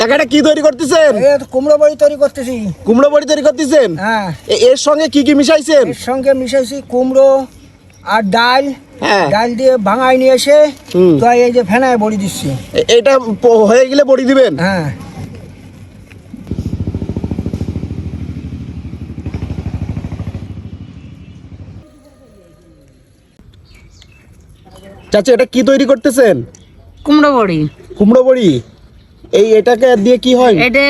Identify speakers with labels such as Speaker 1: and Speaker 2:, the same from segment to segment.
Speaker 1: কাকা এটা কি তৈরি করতেছেন?
Speaker 2: কুমড়ো বড়ি তৈরি করতেছি।
Speaker 1: কুমড়ো বড়ি তৈরি করতেছেন?
Speaker 2: হ্যাঁ।
Speaker 1: এর সঙ্গে কি কি মিশাইছেন?
Speaker 2: এর সঙ্গে মিশাইছি কুমড়ো আর ডাল।
Speaker 1: হ্যাঁ।
Speaker 2: ডাল দিয়ে ভাঙাই নিয়ে এসে তো এই যে ফেনায় বড়ি দিচ্ছি।
Speaker 1: এটা হয়ে গেলে বড়ি দিবেন?
Speaker 2: হ্যাঁ।
Speaker 1: চাচা এটা কি তৈরি করতেছেন?
Speaker 3: কুমড়ো বড়ি।
Speaker 1: কুমড়ো বড়ি? এই এটাকে দিয়ে কি হয়?
Speaker 3: এটা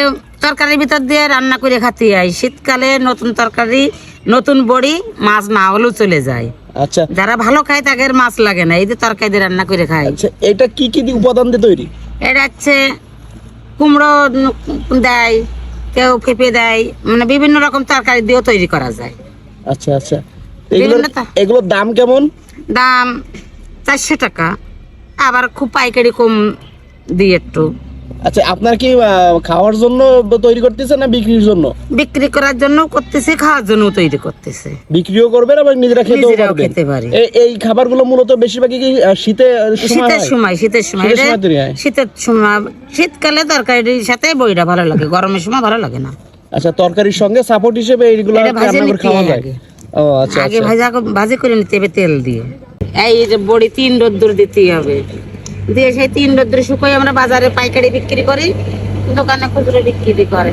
Speaker 3: তরকারির ভিতর দিয়ে রান্না করে খাতে হয়। শীতকালে নতুন তরকারি নতুন বড়ি মাছ না হলেও চলে যায়।
Speaker 1: আচ্ছা।
Speaker 3: যারা ভালো খায় তাদের মাছ লাগে না এই যে তরকারি দিয়ে রান্না করে খায়।
Speaker 1: আচ্ছা এটা কি কি উপাদান দিয়ে তৈরি?
Speaker 3: এটা হচ্ছে কুমড়ো দেয় কেউ পেঁপে দেয় মানে বিভিন্ন রকম তরকারি দিয়েও তৈরি করা যায়।
Speaker 1: আচ্ছা আচ্ছা। এগুলোর এগুলোর দাম কেমন?
Speaker 3: দাম চারশো টাকা। আবার খুব পাইকারি কম দিয়ে একটু।
Speaker 1: আচ্ছা আপনার কি খাওয়ার জন্য তৈরি করতেছেন না বিক্রির জন্য?
Speaker 3: বিক্রি করার জন্য করতেছে খাওয়ার জন্য তৈরি করতেছে।
Speaker 1: বিক্রিও করবেন আবার নিজেরা খেতেও পারবেন?
Speaker 3: খেতে
Speaker 1: এই খাবারগুলো মূলত বেশিরভাগই কি শীতে
Speaker 3: শীতের সময় শীতের সময়।
Speaker 1: শীতের সময় তৈরি।
Speaker 3: শীতের সময় শীতকালে তরকারির সাথে বইটা ভালো লাগে গরমের সময় ভালো লাগে না।
Speaker 1: আচ্ছা তরকারির সঙ্গে সাপোর্ট হিসেবে এইগুলো রান্না করে খাওয়া যায়?
Speaker 3: আগে।
Speaker 1: ও আচ্ছা
Speaker 3: আগে
Speaker 1: আচ্ছা।
Speaker 3: ভাজা ভাজি করে নিতে হবে তেল দিয়ে। এই যে বড়ি তিন রোদ্দুর দিতেই হবে। দিয়ে সেই তিন রোদ্দুর শুকোই আমরা বাজারে পাইকারি বিক্রি করি দোকানে খুচরো বিক্রি করে।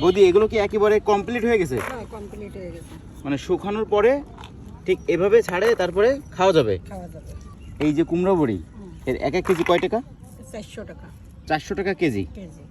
Speaker 4: বৌদি এগুলো কি একেবারে কমপ্লিট হয়ে গেছে? মানে শুকানোর পরে ঠিক এভাবে ছাড়ে তারপরে খাওয়া যাবে? এই যে কুমড়ো বড়ি এর এক এক কেজি কয় টাকা?
Speaker 2: চারশো টাকা।
Speaker 4: চারশো টাকা কেজি।
Speaker 2: কেজি।